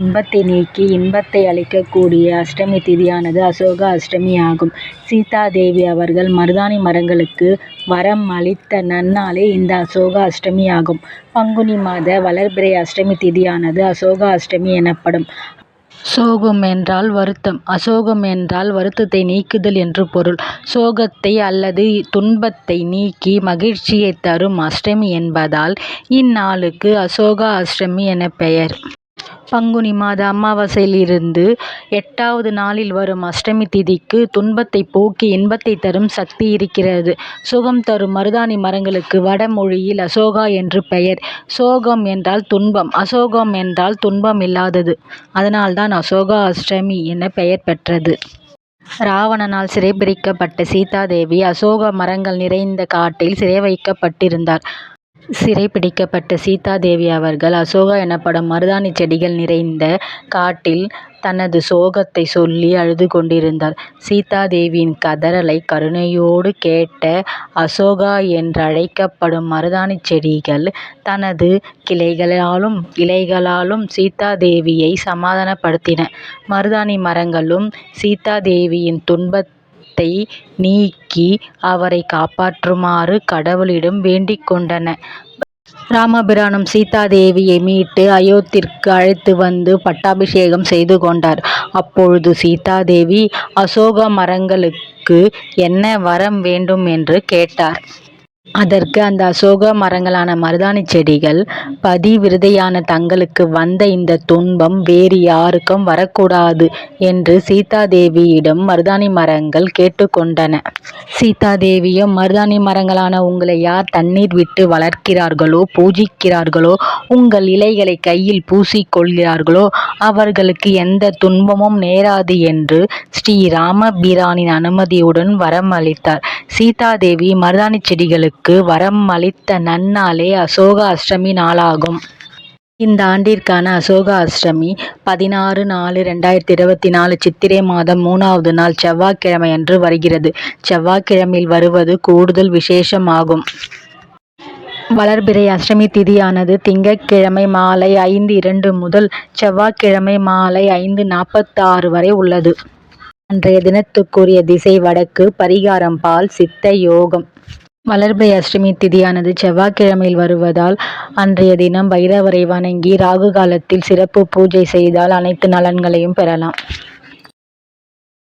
துன்பத்தை நீக்கி இன்பத்தை அளிக்கக்கூடிய அஷ்டமி திதியானது அசோக அஷ்டமி ஆகும். சீதாதேவி அவர்கள் மருதாணி மரங்களுக்கு வரம் அளித்த நன்னாளே இந்த அசோக அஷ்டமி ஆகும். பங்குனி மாத வளர்பிறை அஷ்டமி திதியானது அசோக அஷ்டமி எனப்படும். சோகம் என்றால் வருத்தம். அசோகம் என்றால் வருத்தத்தை நீக்குதல் என்று பொருள். சோகத்தை அல்லது துன்பத்தை நீக்கி மகிழ்ச்சியை தரும் அஷ்டமி என்பதால் இந்நாளுக்கு அசோக அஷ்டமி எனப் பெயர். பங்குனி மாத அமாவாசையிலிருந்து எட்டாவது நாளில் வரும் அஷ்டமி திதிக்கு துன்பத்தைப் போக்கி இன்பத்தைத் தரும் சக்தி இருக்கிறது. சுகம் தரும் மருதாணி மரங்களுக்கு வடமொழியில் அசோகா என்று பெயர். சோகம் என்றால் துன்பம். அசோகம் என்றால் துன்பம் இல்லாதது. அதனால்தான் அசோகா அஷ்டமி என பெயர் பெற்றது. ராவணனால் சிறைபிடிக்கப்பட்ட சீதாதேவி அசோக மரங்கள் நிறைந்த காட்டில் சிறை வைக்கப்பட்டிருந்தார். சிறைபிடிக்கப்பட்ட சீதாதேவி அவர்கள் அசோகா எனப்படும் மருதாணிச் செடிகள் நிறைந்த காட்டில் தனது சோகத்தைச் சொல்லி அழுது கொண்டிருந்தார். சீதாதேவியின் கதறலை கருணையோடு கேட்ட அசோகா என்றழைக்கப்படும் மருதாணிச் செடிகள் தனது கிளைகளாலும் இலைகளாலும் சீதாதேவியை சமாதானப்படுத்தின. மருதாணி மரங்களும் சீதாதேவியின் துன்பத்தை நீக்கி அவரைக் காப்பாற்றுமாறு கடவுளிடம் வேண்டிக் கொண்டன. ராமபிரானும் சீதாதேவியை மீட்டு அயோத்திற்கு அழைத்து வந்து பட்டாபிஷேகம் செய்து கொண்டார். அப்பொழுது சீதாதேவி அசோக மரங்களுக்கு என்ன வரம் வேண்டும் என்று கேட்டார். அதற்கு அந்த அசோக மரங்களான மருதாணிச் செடிகள் பதிவிரதையான தங்களுக்கு வந்த இந்தத் துன்பம் வேறு யாருக்கும் வரக்கூடாது என்று சீதாதேவியிடம் மருதாணி மரங்கள் கேட்டுக்கொண்டன சீதாதேவியும் மருதாணி மரங்களான உங்களை யார் தண்ணீர் விட்டு வளர்க்கிறார்களோ பூஜிக்கிறார்களோ உங்கள் இலைகளைக் கையில் பூசிக் கொள்கிறார்களோ அவர்களுக்கு எந்தத் துன்பமும் நேராது என்று ஸ்ரீராமபிரானின் அனுமதியுடன் வரம் அளித்தார். சீதாதேவி மருதாணிச் செடிகளுக்கு வரம் அளித்த நன்னாளே அசோக அஷ்டமி நாளாகும். இந்த ஆண்டிற்கான அசோக அஷ்டமி பதினாறு நாலு ரெண்டாயிரத்தி இருபத்தி நாலு சித்திரை மாதம் மூணாவது நாள் செவ்வாய்க்கிழமையன்று வருகிறது. செவ்வாய்க்கிழமையில் வருவது கூடுதல் விசேஷமாகும். வளர்பிறை அஷ்டமி திதியானது திங்கட்கிழமை மாலை ஐந்து இரண்டு முதல் செவ்வாய்க்கிழமை மாலை ஐந்து நாற்பத்தாறு வரை உள்ளது. அன்றைய தினத்துக்குரிய திசை வடக்கு. பரிகாரம் பால் சித்த யோகம். வளர்பிறை அஷ்டமி திதியானது செவ்வாய்க்கிழமையில் வருவதால் அன்றைய தினம் பைரவரை வணங்கி ராகு காலத்தில் சிறப்பு பூஜை செய்தால் அனைத்து நலன்களையும் பெறலாம்.